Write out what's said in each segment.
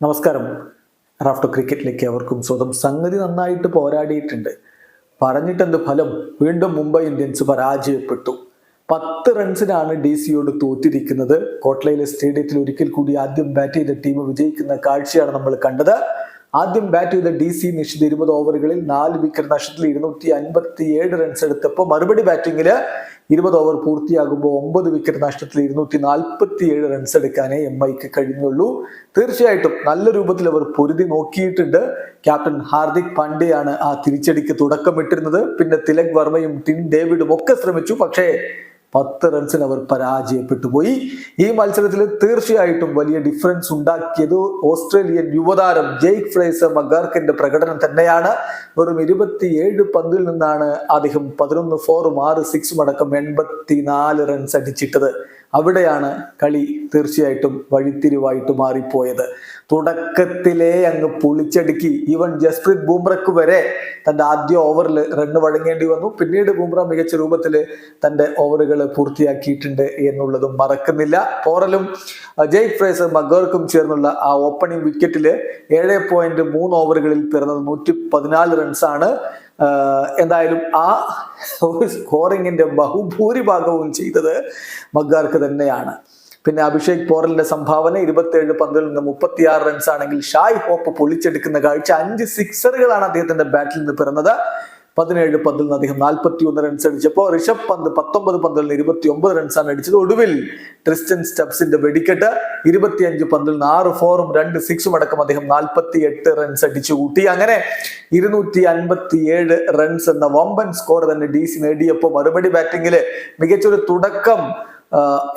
നമസ്കാരം. റാഫ്റ്റോ ക്രിക്കറ്റിലേക്ക് അവർക്കും സ്വന്തം സംഗതി നന്നായിട്ട് പോരാടിയിട്ടുണ്ട്. പറഞ്ഞിട്ടെന്ത് ഫലം? വീണ്ടും മുംബൈ ഇന്ത്യൻസ് പരാജയപ്പെട്ടു. പത്ത് റൺസിനാണ് ഡി സിയോട് തോറ്റിരിക്കുന്നത്. കോട്ട്ലയിലെ സ്റ്റേഡിയത്തിൽ ഒരിക്കൽ കൂടി ആദ്യം ബാറ്റ് ചെയ്ത ടീം വിജയിക്കുന്ന കാഴ്ചയാണ് നമ്മൾ കണ്ടത്. ആദ്യം ബാറ്റ് ചെയ്ത ഡി സി നിശ്ചിത ഇരുപത് ഓവറുകളിൽ നാല് വിക്കറ്റ് നഷ്ടത്തിൽ ഇരുന്നൂറ്റി അൻപത്തി ഏഴ് റൺസ് എടുത്തപ്പോൾ മറുപടി ബാറ്റിംഗിൽ ഇരുപത് ഓവർ പൂർത്തിയാകുമ്പോൾ ഒമ്പത് വിക്കറ്റ് നഷ്ടത്തിൽ ഇരുന്നൂറ്റി നാൽപ്പത്തി ഏഴ് റൺസ് എടുക്കാനേ എം ഐക്ക് കഴിഞ്ഞുള്ളൂ. തീർച്ചയായിട്ടും നല്ല രൂപത്തിൽ അവർ പൊരുതി നോക്കിയിട്ടുണ്ട്. ക്യാപ്റ്റൻ ഹാർദിക് പാണ്ഡ്യയാണ് ആ തിരിച്ചടിക്ക് തുടക്കമിട്ടിരുന്നത്. പിന്നെ തിലക് വർമ്മയും ടിൻ ഡേവിഡും ഒക്കെ ശ്രമിച്ചു. പക്ഷേ പത്ത് റൺസിന് അവർ പരാജയപ്പെട്ടു പോയി. ഈ മത്സരത്തിൽ തീർച്ചയായിട്ടും വലിയ ഡിഫറൻസ് ഉണ്ടാക്കിയത് ഓസ്ട്രേലിയൻ യുവതാരം ജെയ്ക് ഫ്രേസർ മഗാർക്കിന്റെ പ്രകടനം തന്നെയാണ്. വെറും ഇരുപത്തിയേഴ് പന്തിൽ നിന്നാണ് അദ്ദേഹം പതിനൊന്ന് ഫോറും ആറ് സിക്സും അടക്കം എൺപത്തിനാല് റൺസ് അടിച്ചിട്ടത്. അവിടെയാണ് കളി തീർച്ചയായിട്ടും വഴിത്തിരിവായിട്ട് മാറിപ്പോയത്. തുടക്കത്തിലേ അങ്ങ് പൊളിച്ചടുക്കി. ഈവൻ ജസ്പ്രീത് ബൂംറയ്ക്ക് വരെ തന്റെ ആദ്യ ഓവറിൽ റണ്ണ് വഴങ്ങേണ്ടി വന്നു. പിന്നീട് ബൂംറ മികച്ച രൂപത്തിൽ തന്റെ ഓവറുകൾ പൂർത്തിയാക്കിയിട്ടുണ്ട് എന്നുള്ളതും മറക്കുന്നില്ല. പോറലും ജയ് ഫ്രേസർ മഗോർക്കും ചേർന്നുള്ള ആ ഓപ്പണിംഗ് വിക്കറ്റിൽ ഏഴ് പോയിന്റ് മൂന്ന് ഓവറുകളിൽ പിറന്നത് നൂറ്റി പതിനാല് റൺസാണ് എന്തായാലും ആ സ്കോറിങ്ങിന്റെ ബഹുഭൂരിഭാഗവും ചെയ്തത് മഗ്ഗാർക്ക് തന്നെയാണ്. പിന്നെ അഭിഷേക് പോറലിന്റെ സംഭാവന ഇരുപത്തിയേഴ് പന്തിൽ നിന്ന് മുപ്പത്തിയാറ് റൺസ് ആണെങ്കിൽ ഷായ് ഹോപ്പ് പൊളിച്ചെടുക്കുന്ന കാഴ്ച അഞ്ച് സിക്സറുകളാണ് അദ്ദേഹത്തിന്റെ ബാറ്റിൽ നിന്ന് പിറന്നത്. പതിനേഴ് പന്തിൽ നിന്ന് അദ്ദേഹം നാൽപ്പത്തി ഒന്ന് റൺസ് അടിച്ചപ്പോൾ ഋഷഭ് പന്ത് പത്തൊമ്പത് പന്തിൽ നിന്ന് ഇരുപത്തി ഒമ്പത് റൺസാണ് അടിച്ചത്. ഒടുവിൽ ക്രിസ്റ്റ്യൻ സ്റ്റെപ്സിന്റെ വെടിക്കെട്ട് ഇരുപത്തിയഞ്ച് പന്തിൽ നിന്ന് ആറ് ഫോറും രണ്ട് സിക്സും അടക്കം അദ്ദേഹം നാൽപ്പത്തി എട്ട് റൺസ് അടിച്ചു കൂട്ടി അങ്ങനെ ഇരുന്നൂറ്റി അൻപത്തി ഏഴ് റൺസ് എന്ന വമ്പൻ സ്കോർ തന്നെ ഡി സി നേടിയപ്പോൾ മറുപടി ബാറ്റിംഗിൽ മികച്ചൊരു തുടക്കം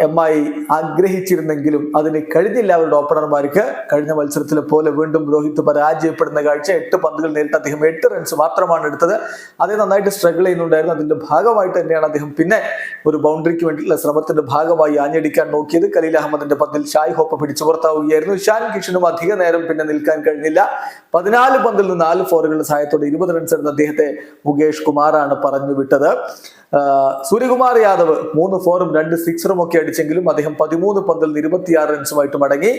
എം ഐ ആഗ്രഹിച്ചിരുന്നെങ്കിലും അതിന് കഴിഞ്ഞില്ല അവരുടെ ഓപ്പണർമാർക്ക്. കഴിഞ്ഞ മത്സരത്തിലെ പോലെ വീണ്ടും രോഹിത് പരാജയപ്പെടുന്ന കാഴ്ച എട്ട് പന്തുകൾ നേരിട്ട് അദ്ദേഹം എട്ട് റൺസ് മാത്രമാണ് എടുത്തത്. അതേ നന്നായിട്ട് സ്ട്രഗിൾ ചെയ്യുന്നുണ്ടായിരുന്നു. അതിന്റെ ഭാഗമായിട്ട് തന്നെയാണ് അദ്ദേഹം പിന്നെ ഒരു ബൗണ്ടറിക്ക് വേണ്ടിയിട്ടുള്ള ശ്രമത്തിന്റെ ഭാഗമായി ആഞ്ഞടിക്കാൻ നോക്കിയത്. കലീൽ അഹമ്മദിന്റെ പന്തിൽ ഷായ് ഹോപ്പ പിടിച്ചു പുറത്താവുകയായിരുന്നു. ഇഷാൻ കിഷനും അധിക നേരം പിന്നെ നിൽക്കാൻ കഴിഞ്ഞില്ല. പതിനാല് പന്തിൽ നിന്ന് നാല് ഫോറുകളുടെ സഹായത്തോടെ ഇരുപത് റൺസ് എടുത്ത അദ്ദേഹത്തെ മുകേഷ് കുമാറാണ് പറഞ്ഞു വിട്ടത്. സൂര്യകുമാർ യാദവ് മൂന്ന് ഫോറും രണ്ട് സിക്സറും ഒക്കെ അടിച്ചെങ്കിലും അദ്ദേഹം പതിമൂന്ന് പന്തിൽ ഇരുപത്തിയാറ് റൺസുമായിട്ട് മടങ്ങി.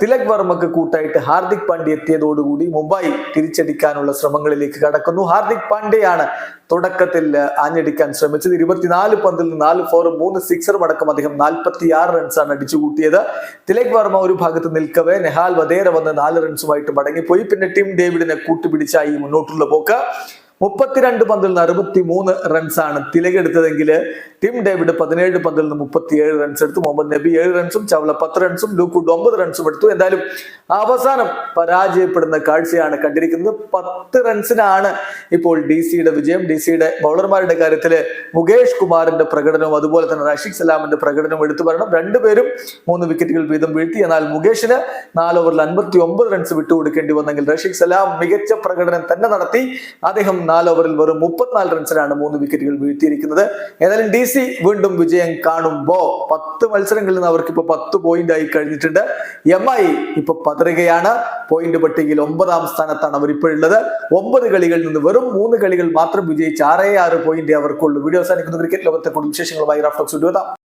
തിലക് വർമ്മക്ക് കൂട്ടായിട്ട് ഹാർദിക് പാണ്ഡ്യ എത്തിയതോടുകൂടി മുംബൈ തിരിച്ചടിക്കാനുള്ള ശ്രമങ്ങളിലേക്ക് കടക്കുന്നു. ഹാർദിക് പാണ്ഡ്യയാണ് തുടക്കത്തിൽ ആഞ്ഞടിക്കാൻ ശ്രമിച്ചത്. ഇരുപത്തിനാല് പന്തിൽ നാല് ഫോറും മൂന്ന് സിക്സറും അടക്കം അദ്ദേഹം നാൽപ്പത്തി ആറ് റൺസാണ് അടിച്ചു കൂട്ടിയത് തിലക് വർമ്മ ഒരു ഭാഗത്ത് നിൽക്കവേ നെഹാൽ വധേര വന്ന് നാല് റൺസുമായിട്ട് മടങ്ങിപ്പോയി. പിന്നെ ടിം ഡേവിഡിനെ കൂട്ടുപിടിച്ചായി മുന്നോട്ടുള്ള പോക്ക്. മുപ്പത്തിരണ്ട് പന്തിൽ നിന്ന് അറുപത്തി മൂന്ന് റൺസാണ് തിലകെടുത്തതെങ്കിൽ ടിം ഡേവിഡ് പതിനേഴ് പന്തിൽ നിന്ന് മുപ്പത്തിയേഴ് റൺസ് എടുത്തു. മുഹമ്മദ് നബി ഏഴ് റൺസും ചവള പത്ത് റൺസും ലൂക്കുഡ് ഒമ്പത് റൺസും എടുത്തു. എന്തായാലും അവസാനം പരാജയപ്പെടുന്ന കാഴ്ചയാണ് കണ്ടിരിക്കുന്നത്. പത്ത് റൺസിനാണ് ഇപ്പോൾ ഡി സിയുടെ വിജയം. ഡി സിയുടെ ബൗളർമാരുടെ കാര്യത്തിൽ മുകേഷ് കുമാറിന്റെ പ്രകടനവും അതുപോലെ തന്നെ റഷീഖ് സലാമിന്റെ പ്രകടനവും എടുത്തു പറയണം. രണ്ടുപേരും മൂന്ന് വിക്കറ്റുകൾ വീതം വീഴ്ത്തി. എന്നാൽ മുകേഷിന് നാല് ഓവറിൽ അൻപത്തി ഒമ്പത് റൺസ് വിട്ടുകൊടുക്കേണ്ടി വന്നെങ്കിൽ റഷീഖ് സലാം മികച്ച പ്രകടനം തന്നെ നടത്തി. അദ്ദേഹം നാല് ഓവറിൽ വെറും മുപ്പത്തിനാല് റൺസിനാണ് മൂന്ന് വിക്കറ്റുകൾ വീഴ്ത്തിയിരിക്കുന്നത്. ഏതായാലും ഡി സി വീണ്ടും വിജയം കാണുമ്പോ പത്ത് മത്സരങ്ങളിൽ നിന്ന് അവർക്ക് ഇപ്പൊ പത്ത് പോയിന്റ് ആയി കഴിഞ്ഞിട്ടുണ്ട്. എം ഐ ഇപ്പൊ പതറുകയാണ്. പോയിന്റ് പട്ടികയിൽ ഒമ്പതാം സ്ഥാനത്താണ് അവർ ഇപ്പോഴുള്ളത് ഒമ്പത് കളികളിൽ നിന്ന് വെറും മൂന്ന് കളികൾ മാത്രം വിജയിച്ച് ആറേ ആറ് പോയിന്റ് അവർക്കുള്ളൂ. വീഡിയോ അവസാനിക്കുന്ന. ക്രിക്കറ്റ് ലോകത്തെ കൂടുതൽ വിശേഷങ്ങളുമായി റാഫ്റ്റോക്സ് എത്താം